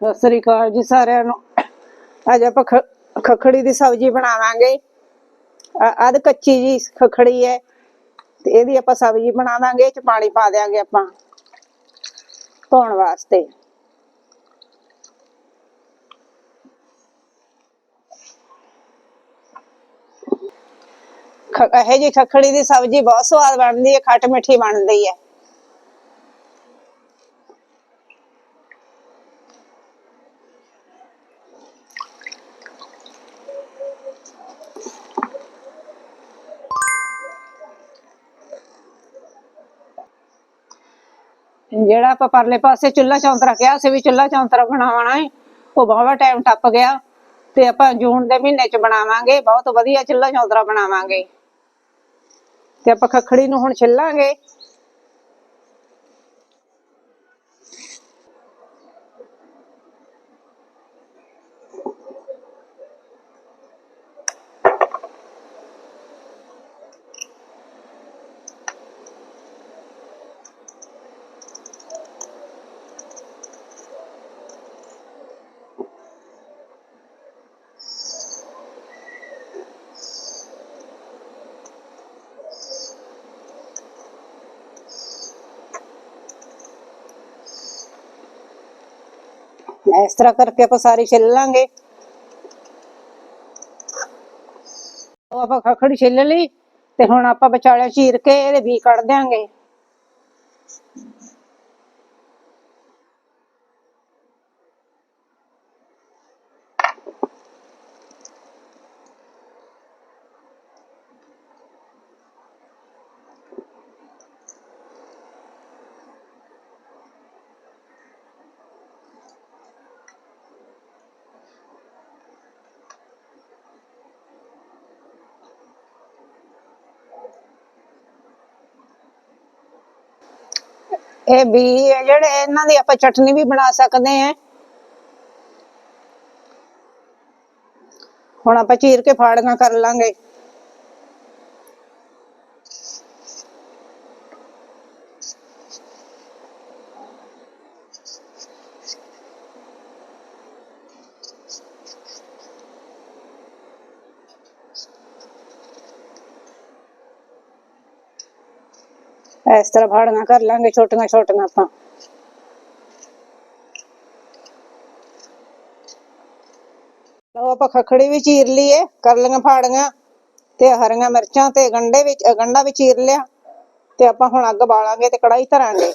ਸਤਿ ਸ੍ਰੀ ਅਕਾਲ ਜੀ ਸਾਰਿਆਂ ਨੂੰ। ਅੱਜ ਆਪਾਂ ਖ- ਖੱਖੜੀ ਦੀ ਸਬਜ਼ੀ ਬਣਾਵਾਂਗੇ। ਅਦ ਕੱਚੀ ਜੀ ਖੱਖੜੀ ਹੈ, ਤੇ ਇਹਦੀ ਆਪਾਂ ਸਬਜ਼ੀ ਬਣਾਵਾਂਗੇ, ਇਹ ਚ ਪਾਣੀ ਪਾ ਦਿਆਂਗੇ ਆਪਾਂ ਧੋਣ ਵਾਸਤੇ। ਖ- ਜੀ ਖੱਖੜੀ ਦੀ ਸਬਜ਼ੀ ਬਹੁਤ ਸਵਾਦ ਬਣਦੀ ਹੈ, ਖੱਟ ਮਿੱਠੀ ਬਣਦੀ ਹੈ। ਜਿਹੜਾ ਆਪਾਂ ਪਰਲੇ ਪਾਸੇ ਚੁੱਲ੍ਹਾ ਚੌਂਤਰਾ ਕਿਹਾ ਸੀ ਵੀ ਚੁੱਲ੍ਹਾ ਚੌਂਤਰਾ ਬਣਾਉਣਾ ਹੈ ਉਹ ਬਹੁਤ ਟਾਈਮ ਟੱਪ ਗਿਆ ਤੇ ਆਪਾਂ ਜੂਨ ਦੇ ਮਹੀਨੇ ਚ ਬਣਾਵਾਂਗੇ, ਬਹੁਤ ਵਧੀਆ ਚੁੱਲ੍ਹਾ ਚੌਂਤਰਾ ਬਣਾਵਾਂਗੇ। ਤੇ ਆਪਾਂ ਖੱਖੜੀ ਨੂੰ ਹੁਣ ਛਿੱਲਾਂਗੇ। ਇਸ ਤਰ੍ਹਾਂ ਕਰਕੇ ਆਪਾਂ ਸਾਰੀ ਛਿੱਲ ਲਾਂਗੇ ਉਹ ਆਪਾਂ ਖੱਖੜੀ ਛਿੱਲ ਲਈ ਤੇ ਹੁਣ ਆਪਾਂ ਵਿਚਾਲੇ ਚੀਰ ਕੇ ਇਹਦੇ ਵੀ ਕੱਢ ਦਿਆਂਗੇ। ਇਹ ਬੀ ਜਿਹੜੇ ਇਹਨਾਂ ਦੀ ਆਪਾਂ ਚਟਨੀ ਵੀ ਬਣਾ ਸਕਦੇ ਹਾਂ। ਹੁਣ ਆਪਾਂ ਚੀਰ ਕੇ ਫਾੜੀਆਂ ਕਰ ਲਾਂਗੇ। ਇਸ ਤਰ੍ਹਾਂ ਫਾੜੀਆਂ ਕਰ ਲਾਂਗੇ ਛੋਟੀਆਂ ਛੋਟੀਆਂ ਆਪਾਂ। ਲਓ ਆਪਾਂ ਖਖੜੀ ਵੀ ਚੀਰ ਲਈਏ ਕਰ ਲਈਆਂ ਫਾੜੀਆਂ ਤੇ ਹਰੀਆਂ ਮਿਰਚਾਂ ਤੇ ਗੰਡੇ ਵਿੱਚ ਅ, ਗੰਡਾ ਵੀ ਚੀਰ ਲਿਆ ਤੇ ਆਪਾਂ ਹੁਣ ਅੱਗ ਬਾਲਾਂਗੇ ਤੇ ਕੜਾਈ ਧਰਾਂਗੇ।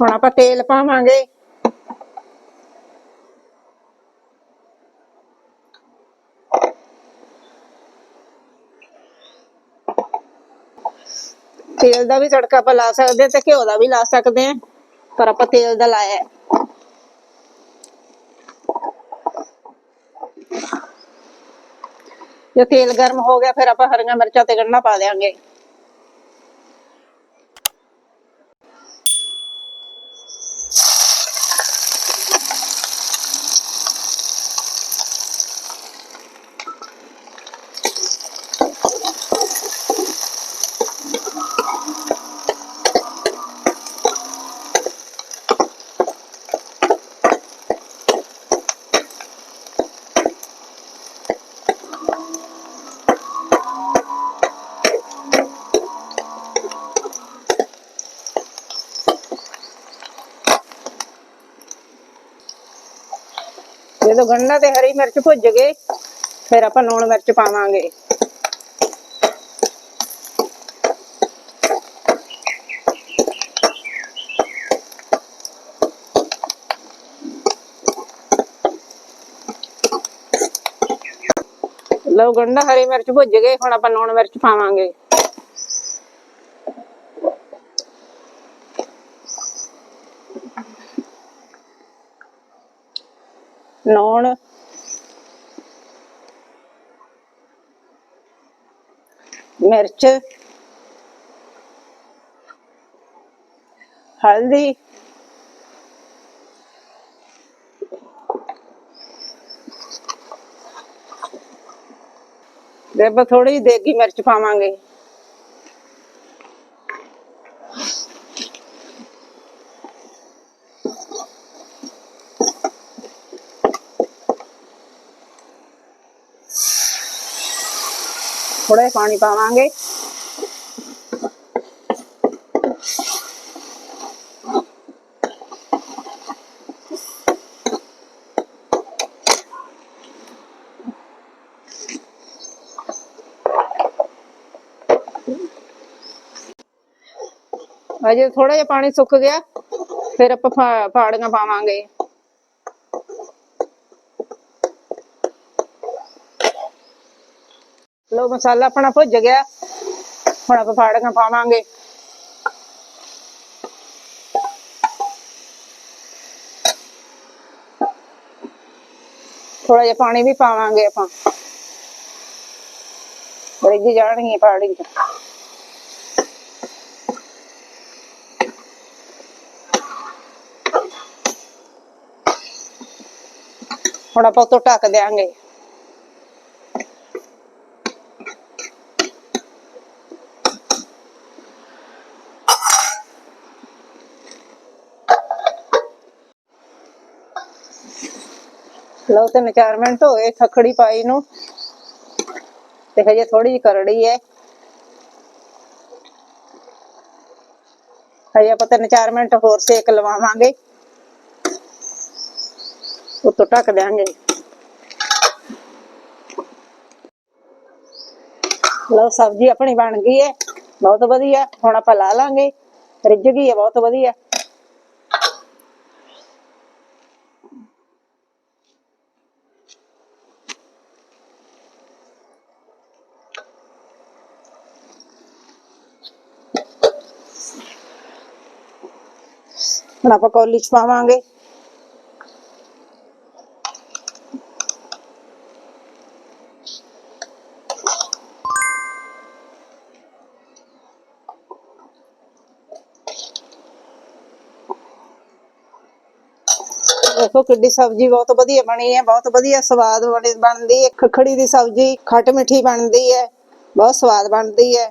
ਹੁਣ ਆਪਾਂ ਤੇਲ ਪਾਵਾਂਗੇ। ਤੇਲ ਦਾ ਵੀ ਤੜਕਾ ਆਪਾਂ ਲਾ ਸਕਦੇ ਹਾਂ ਤੇ ਘਿਓ ਦਾ ਵੀ ਲਾ ਸਕਦੇ ਹਾਂ, ਪਰ ਆਪਾਂ ਤੇਲ ਦਾ ਲਾਇਆ ਜੇ ਤੇਲ ਗਰਮ ਹੋ ਗਿਆ, ਫਿਰ ਆਪਾਂ ਹਰੀਆਂ ਮਿਰਚਾਂ ਤੇ ਗੰਢਾ ਪਾ ਦੇਵਾਂਗੇ ਜਦੋਂ ਗੰਢਾ ਤੇ ਹਰੀ ਮਿਰਚ ਭੁੱਜ ਗਏ, ਫਿਰ ਆਪਾਂ ਲੂਣ ਮਿਰਚ ਪਾਵਾਂਗੇ। ਲਓ ਗੰਢਾ ਹਰੀ ਮਿਰਚ ਭੁੱਜ ਗਏ, ਹੁਣ ਆਪਾਂ ਲੂਣ ਮਿਰਚ ਪਾਵਾਂਗੇ। ਲੂਣ ਮਿਰਚ। ਹਲਦੀ। ਤੇ ਥੋੜੀ ਜਿਹੀ ਦੇਗੀ ਮਿਰਚ ਪਾਵਾਂਗੇ। ਥੋੜਾ ਜਿਹਾ ਪਾਣੀ ਪਾਵਾਂਗੇ ਅਜੇ ਥੋੜਾ ਜਿਹਾ ਪਾਣੀ ਸੁੱਕ ਗਿਆ ਫਿਰ ਆਪਾਂ ਫਾ- ਫਾੜੀਆਂ ਪਾਵਾਂਗੇ ਲੋ ਮਸਾਲਾ ਆਪਣਾ ਭੁੱਜ ਗਿਆ। ਹੁਣ ਆਪਾਂ ਫਾੜੀਆਂ ਪਾਵਾਂਗੇ। ਥੋੜਾ ਜਿਹਾ ਪਾਣੀ ਵੀ ਪਾਵਾਂਗੇ ਆਪਾਂ। ਰਿੱਝ ਜਾਣਗੀਆਂ ਪਾੜੀ ਚ ਹੁਣ ਆਪਾਂ ਉੱਤੋਂ ਢੱਕ ਦਿਆਂਗੇ। ਲਓ ਤਿੰਨ ਚਾਰ ਮਿੰਟ ਹੋ ਗਏ ਖਖੜੀ ਪਾਈ ਨੂੰ। ਤੇ ਹਜੇ ਥੋੜੀ ਜਿਹੀ ਕਰੜੀ ਹੈ ਹਜੇ ਆਪਾਂ ਤਿੰਨ ਚਾਰ ਮਿੰਟ ਹੋਰ ਸੇਕ ਲਵਾਵਾਂਗੇ। ਉੱਤੋਂ ਢੱਕ ਦਿਆਂਗੇ। ਲਓ ਸਬਜ਼ੀ ਆਪਣੀ ਬਣ ਗਈ ਹੈ ਬਹੁਤ ਵਧੀਆ, ਹੁਣ ਆਪਾਂ ਲਾ ਲਾਂਗੇ। ਰਿੱਝ ਗਈ ਹੈ ਬਹੁਤ ਵਧੀਆ। ਹੁਣ ਆਪਾਂ ਕੌਲੀ ਚ ਪਾਵਾਂਗੇ। ਦੇਖੋ ਕਿੱਡੀ ਸਬਜ਼ੀ ਬਹੁਤ ਵਧੀਆ ਬਣੀ ਹੈ, ਬਹੁਤ ਵਧੀਆ ਸਵਾਦ ਬਣੀ ਬਣਦੀ ਹੈ। ਖਖੜੀ ਦੀ ਸਬਜ਼ੀ, ਖੱਟ ਮਿੱਠੀ ਬਣਦੀ ਹੈ, ਬਹੁਤ ਸਵਾਦ ਬਣਦੀ ਹੈ।